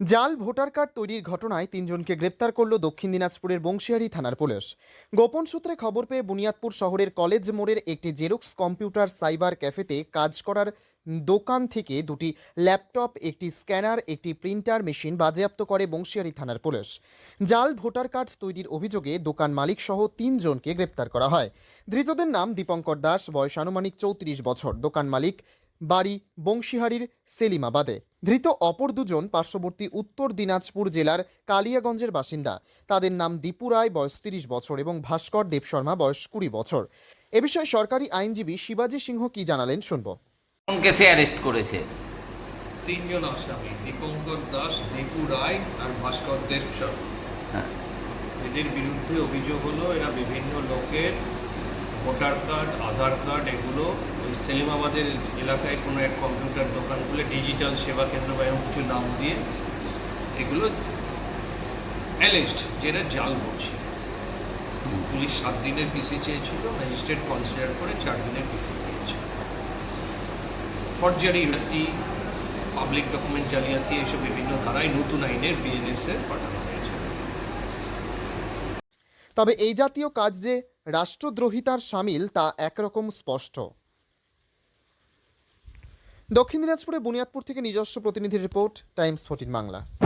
জাল, voter card তৈরির ঘটনায় তিনজনকে গ্রেপ্তার করল দক্ষিণ দিনাজপুরের বংশিয়ারি থানার পুলিশ। গোপন সূত্রে খবর পেয়ে বুনিয়াদপুর শহরের কলেজ মোড়ের একটি জেরক্স কম্পিউটার সাইবার ক্যাফেতে কাজ করার দোকান থেকে দুটি ল্যাপটপ, একটি স্ক্যানার, একটি প্রিন্টার মেশিন বাজেয়াপ্ত করে বংশিয়ারি থানার পুলিশ। জাল, ভোটার কার্ড তৈরির অভিযোগে দোকান মালিক সহ তিনজনকে গ্রেপ্তার করা হয়। ধৃতদের নাম দীপঙ্কর দাস, বয়স আনুমানিক চৌত্রিশ বছর। দোকান মালিক বাড়ি বংশীহারির সেলিমাবাদে। ধৃত অপর দুজন পার্শ্ববর্তী উত্তর দিনাজপুর জেলার কালিয়াগঞ্জের বাসিন্দা। তাদের নাম দীপু রায় বয়স তিরিশ বছর এবং ভাস্কর দেব শর্মা বয়স কুড়ি বছর। এ বিষয়ে সরকারি আইনজীবী শিবাজী সিংহ কি জানালেন শুনব। কোন কেসে অ্যারেস্ট করেছে। তিনজন আসামি দীপঙ্কর দাস দীপু রায় আর ভাস্কর দেব শর্মা। হ্যাঁ। এদের বিরুদ্ধে অভিযোগ হলো এরা বিভিন্ন লোকের ভোটার কার্ড, আধার কার্ড এগুলো ওই সেলিমাবাদের এলাকায় কোনো এক কম্পিউটার দোকান খুলে ডিজিটাল সেবা কেন্দ্র বা এরকম কিছু নাম দিয়ে এগুলো অ্যালেজড যেটা জাল বলছে। পুলিশ সাত দিনের পিসি চেয়েছিল, ম্যাজিস্ট্রেট কনসিডার করে চার দিনের পিসি পেয়েছে। ফরজারি জাতি পাবলিক ডকুমেন্ট জালিয়াতি এসব বিভিন্ন ধারায় নতুন আইনের বিএনএস এ পাঠানো হয়েছে। তবে এই জাতীয় কাজ যে রাষ্ট্রদ্রোহিতার সামিল তা একরকম স্পষ্ট। দক্ষিণ দিনাজপুরে বুনিয়াদপুর থেকে নিজস্ব প্রতিনিধি রিপোর্ট, টাইমস, ফোর্টিন বাংলা।